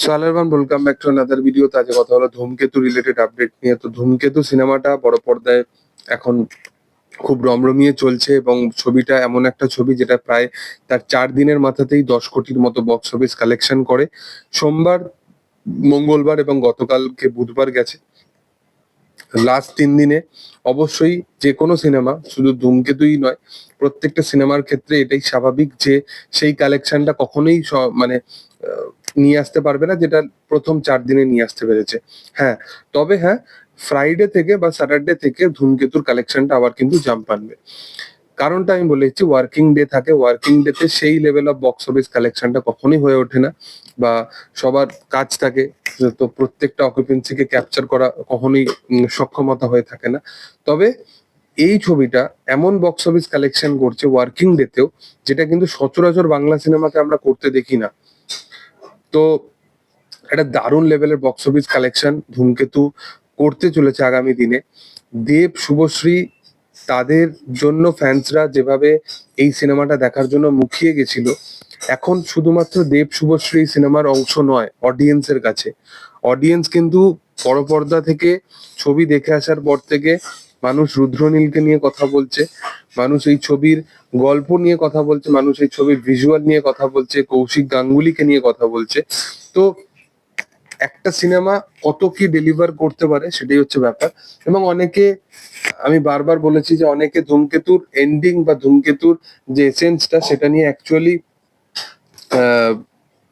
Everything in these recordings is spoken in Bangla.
So আলারবান welcome back to another video তো আজকে কথা হলো ধূমকেতু রিলেটেড আপডেট নিয়ে। তো ধূমকেতু সিনেমাটা বড় পর্দায় এখন খুব রমরমিয়ে চলছে এবং ছবিটা এমন একটা ছবি যেটা প্রায় তার চার দিনের মাথাতেই দশ কোটির মতো বক্স অফিস কালেকশন করে। সোমবার, মঙ্গলবার এবং গতকালকে বুধবার গেছে। লাস্ট তিন দিনে অবশ্যই যে কোনো সিনেমা, শুধু ধূমকেতুই নয়, প্রত্যেকটা সিনেমার ক্ষেত্রে এটাই স্বাভাবিক যে সেই কালেকশনটা কখনোই মানে নিয়ে আসতে পারবে না, যেটা প্রথম চার দিনে নিয়ে আসতে পেরেছে। হ্যাঁ তবে হ্যাঁ ফ্রাইডে থেকে বা স্যাটারডে থেকে ধূমকেতুর কালেকশনটা আবার কিন্তু জাম্প আনবে। কারণটা আমি বলে দিচ্ছি ওয়ার্কিং ডে থাকে ওয়ার্কিং ডেতে সেই লেভেল অফ বক্স অফিস কালেকশনটা কখনোই হয়ে ওঠে না বা সবার কাজ থাকে, তো প্রত্যেকটা অকুপেন্সিকে ক্যাপচার করা কখনোই সক্ষমতা হয়ে থাকে না। তবে এই ছবিটা এমন বক্স অফিস কালেকশন করছে ওয়ার্কিং ডেতেও যেটা কিন্তু সচরাচর বাংলা সিনেমাতে আমরা করতে দেখি না। তো একটা দারুণ লেভেলের বক্স অফিস কালেকশন ধূমকেতু করতে চলেছে আগামী দিনে। দেব, শুভশ্রী তাদের জন্য ফ্যান্সরা যেভাবে এই সিনেমাটা দেখার জন্য মুখিয়ে গেছিল, এখন শুধুমাত্র দেব, শুভশ্রী সিনেমার অংশ নয় অডিয়েন্সের কাছে। অডিয়েন্স কিন্তু বড় পর্দা থেকে ছবি দেখে আসার পর থেকে মানুষ রুদ্রনীলকে নিয়ে কথা বলছে, মানুষ এই ছবির গল্প নিয়ে কথা বলছে, মানুষ এই ছবির ভিজুয়াল নিয়ে কথা বলছে, কৌশিক গাঙ্গুলিকে নিয়ে কথা বলছে। তো একটা সিনেমা কত কি ডেলিভার করতে পারে সেটাই হচ্ছে ব্যাপার। এবং অনেকে, আমি বারবার বলেছি যে অনেকে ধূমকেতুর এন্ডিং বা ধূমকেতুর যে এসেন্সটা সেটা নিয়ে অ্যাকচুয়ালি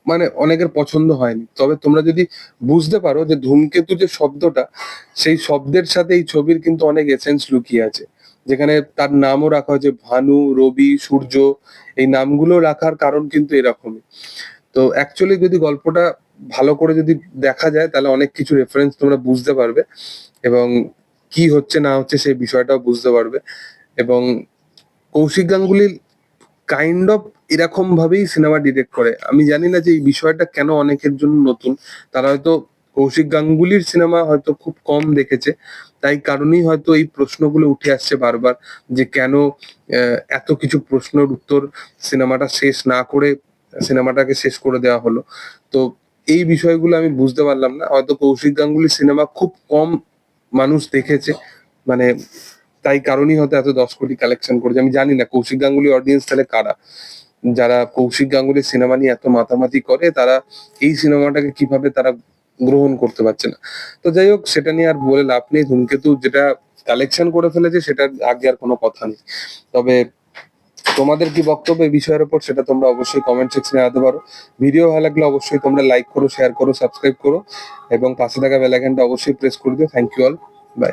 মানে অনেকের পছন্দ হয়নি। তবে তোমরা যদি বুঝতে পারো যে ধূমকেতু যে শব্দটা, সেই শব্দের সাথে এই ছবির কিন্তু অনেক এসেন্স লুকিয়ে আছে। যেখানে তার নামও রাখা হয়েছে, ভানু, রবি, সূর্য, এই নামগুলো রাখার কারণ কিন্তু এরকমই। তো অ্যাকচুয়ালি যদি গল্পটা ভালো করে যদি দেখা যায়, তাহলে অনেক কিছু রেফারেন্স তোমরা বুঝতে পারবে এবং কি হচ্ছে না হচ্ছে সেই বিষয়টাও বুঝতে পারবে। এবং কৌশিক গাঙ্গুলি কাইন্ড অফ এরকম ভাবেই সিনেমা ডিরেক্ট করে। আমি জানি না যে এই বিষয়টা কেন অনেকের জন্য নতুন। তারা হয়তো কৌশিক গাঙ্গুলির সিনেমা হয়তো খুব কম দেখেছে। তাই কারণেই হয়তো এই প্রশ্নগুলো উঠে আসছে বারবার যে কেন এত কিছু প্রশ্নের উত্তর সিনেমাটা শেষ না করে সিনেমাটাকে শেষ করে দেওয়া হলো। তো এই বিষয়গুলো আমি বুঝতে পারলাম না। হয়তো কৌশিক গাঙ্গুলির সিনেমা খুব কম মানুষ দেখেছে। মানে তাই কারণেই হয়তো এত দশ কোটি কালেকশন করেছে। আমি জানি না কৌশিক গাঙ্গুলি অডিয়েন্স তাহলে কারা। যারা কৌশিক গাঙ্গুলির সিনেমা নিয়ে এত মাতামাতি করে, তারা এই সিনেমাটাকে কীভাবে তারা গ্রহণ করতে পারছে না? তো যাই হোক, সেটা নিয়ে আর বলে লাভ নেই। ধূমকেতু যেটা কালেকশন করে ফেলেছে, সেটার আগে আর কোনো কথা নেই। তবে তোমাদের কি বক্তব্য বিষয়ের উপর, সেটা তোমরা অবশ্যই কমেন্ট সেকশনে জানাতে পারো। ভিডিও ভালো লাগলে অবশ্যই তোমরা লাইক করো শেয়ার করো সাবস্ক্রাইব করো। এবং পাশে থাকা বেল আইকনটা অবশ্যই প্রেস করে দিও। Thank you all by